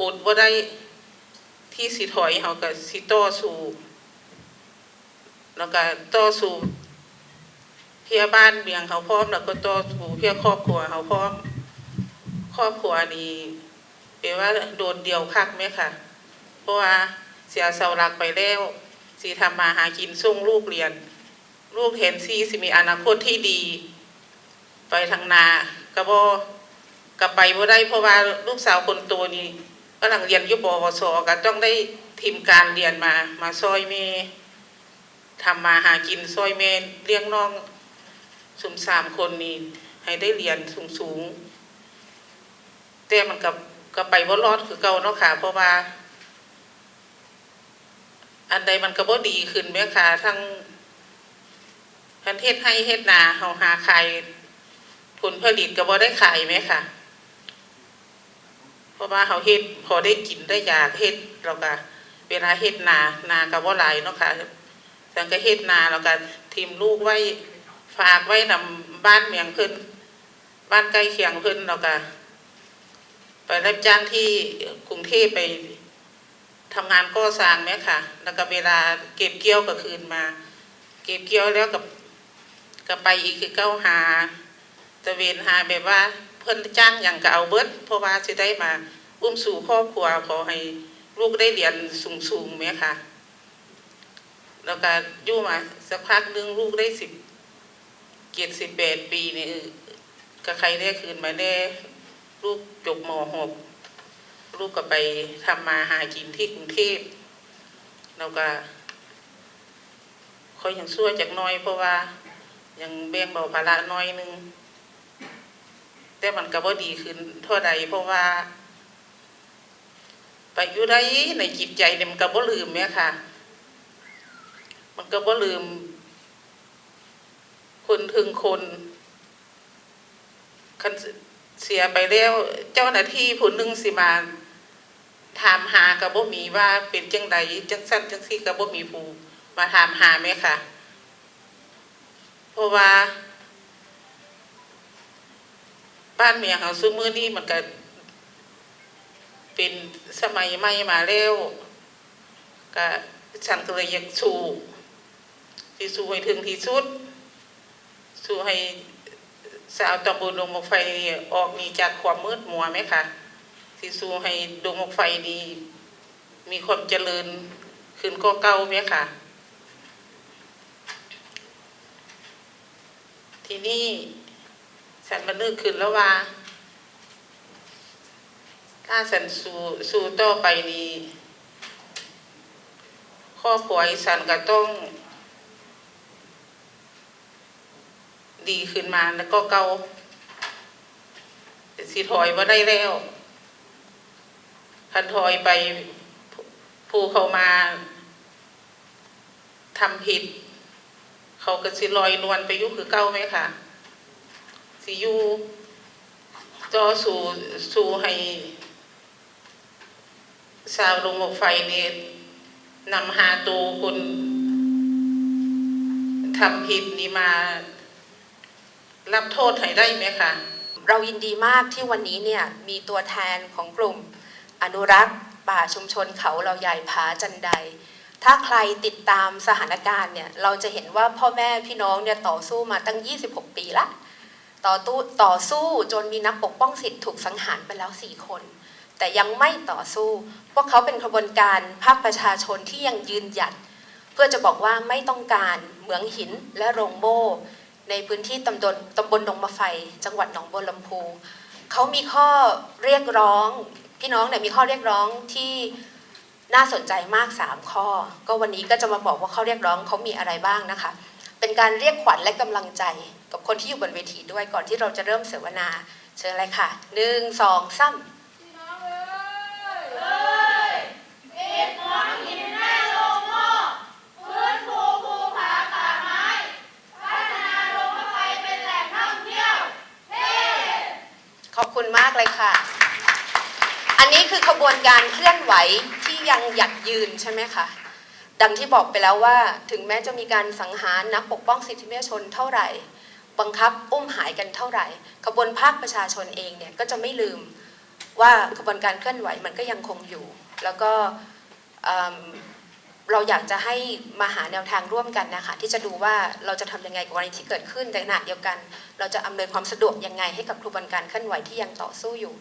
อดบ่ได้ที่สิถอยเขาก็สิต่อสู้แล้วก็ต่อสู้เพื่อบ้านเมืองเขาพร้อม แล้วก็ต่อสู้เพื่อครอบครัวเขาพร้อม ครอบครัวนี้แปลว่าโดนเดียวคักไหมค่ะเพราะว่าเสียเสาหลักไปแล้วสิทำมาหากินส่งลูกเรียน ลูกเห็นซีสิมีอนาคตที่ดี ไปทางนากระบอกระไปบ่ได้เพราะว่าลูกสาวคนโตนี่ กำลังเรียนยู่ปวสก็ต้องได้ทีมการเรียนมา มาซอยเมทำมาหากินซอยเมเลี้ยงน้องสุมสามคนนี้ให้ได้เรียนสูงสูงๆแต่มันกับก็ไปว่ารอดคือเก่าเนาะค่ะ เพราะว่า อันใดมันก็บ่ดีขึ้นแม่ค่ะทั้งพันเทศให้เฮ็ดนาเฮาหาขายผลผลิตก็บ่ได้ขายแม่ค่ะ เพราะว่าเฮาเฮ็ดพอได้กินได้อยากเฮ็ดแล้วก็เวลาเฮ็ดนานาก็บ่หลายเนาะค่ะสังก็เฮ็ดนาแล้วก็ทีมลูกไว้ฝากไว้นำบ้านเมียงเพิ่นบ้านใกล้เคียงเพิ่นแล้วก็ไปรับจ้างที่กรุงเทพไปทำงานก่อสร้างไหมค่ะ แล้วก็เวลาเก็บเกี่ยวก็คืนมา เก็บเกี่ยวแล้วกับก็ไปอีกคือเก้าหาตะเวนหาแบบว่า พิ่นจ้างอย่างก็เอาเบิดเพราะว่าจะได้มาอุ้มสู่ครอบครัวขอให้ลูกได้เรียนสูงๆไหมคะแล้วก็อยู่มาสักพักนึงลูกได้สิบเกียรติสิบแปดปีนี่ก็ใครได้คืนมาได้ลูกจบมหกลูกก็ไปทำมาหากินที่กรุงเทพแล้วก็คอยอยังชั่วจากน้อยเพราะว่ายังแบ่งเบาภาระน้อยหนึง แต่มันก็บ่ดีขึ้นเท่าใดเพราะว่า ไปอยู่ได้ในจิตใจเนี่ยมันก็บ่ลืมแม่ยค่ะ มันก็บ่ลืม คนถึงคนคันเสียไปแล้วเจ้าหน้าที่ผู้หนึงสิมาถามหากับบ่มีว่าเป็นจังใดจังสั้นจังซี่กับบ่มีผู้มาถามหาไหมค่ะ เพราะว่า บ้านเมียเขาซุมือนี้มันก็เป็นสมัยใหม่มาแล้วก็ฉันก็เลยอยากสู้ที่สู้ให้ถึงที่สุด สู้ให้สาวตำบลดงมกไฟออกหนีจากความมืดมัวไหมคะที่สู้ให้ดวงไฟนี้มีความเจริญขึ้นก็เก่าไหมค่ะทีนี้ ฉันมานึกขึ้นแล้วว่า ถ้าฉันสู้สู้ต่อไปนี้ครอบครัวอีสันก็ต้อง ดีขึ้นมาแล้วก็เกาสิถอยว่าได้แล้วพันถอยไปผู้เขามาทำผิด เขาก็สิลอยนวลไปยุคือเก้าไหมค่ะ สิอยูจอสู่สู่ให้สาวลงหมกไฟนี่นำหาตัวคนทำผิดนี่มา รับโทษให้ได้ไหมคะเรายินดีมากที่วันนี้เนี่ยมีตัวแทนของกลุ่มอนุรักษ์ป่าชุมชนเขาเราใหญ่ผาจันได ถ้าใครติดตามสถานการณ์เนี่ยเราจะเห็นว่าพ่อแม่พี่น้องเนี่ยต่อสู้มาตั้ง 26 ปีละ ต่อตู้ต่อสู้จนมีนักปกป้องสิทธิ์ถูกสังหารไปแล้ว4คน แต่ยังไม่ต่อสู้ พวกเขาเป็นขบวนการภาคประชาชนที่ยังยืนหยัด เพื่อจะบอกว่าไม่ต้องการเหมืองหินและโรงโม่ในพื้นที่ตำบลตำบลดงมะไฟ จังหวัดหนองบัวลำพูเขามีข้อเรียกร้อง พี่น้องเนี่ยมีข้อเรียกร้องที่น่าสนใจมาก 3 ข้อ ก็วันนี้ก็จะมาบอกว่าข้อเรียกร้องเขามีอะไรบ้างนะคะ เป็นการเรียกขวัญและกำลังใจกับคนที่อยู่บนเวทีด้วยก่อนที่เราจะเริ่มเสวนา เชิญเลยค่ะหนึ่งสองสามขอบคุณมากเลยค่ะ อันนี้คือขบวนการเคลื่อนไหวที่ยังหยัดยืนใช่ไหมคะ ดังที่บอกไปแล้วว่า ถึงแม้จะมีการสังหารนักปกป้องสิทธิมนุษยชนเท่าไหร่ บังคับอุ้มหายกันเท่าไหร่ขบวนภาคประชาชนเองเนี่ยก็จะไม่ลืมว่ากระบวนการเคลื่อนไหวมันก็ยังคงอยู่ แล้วก็เอิ่มเราอยากจะให้มาหาแนวทางร่วมกันนะคะที่จะดูว่าเราจะทำยังไงกับกรณีที่เกิดขึ้นแต่ขณะเดียวกัน เราจะอำนวยความสะดวกยังไงให้กับกระบวนการเคลื่อนไหวที่ยังต่อสู้อยู่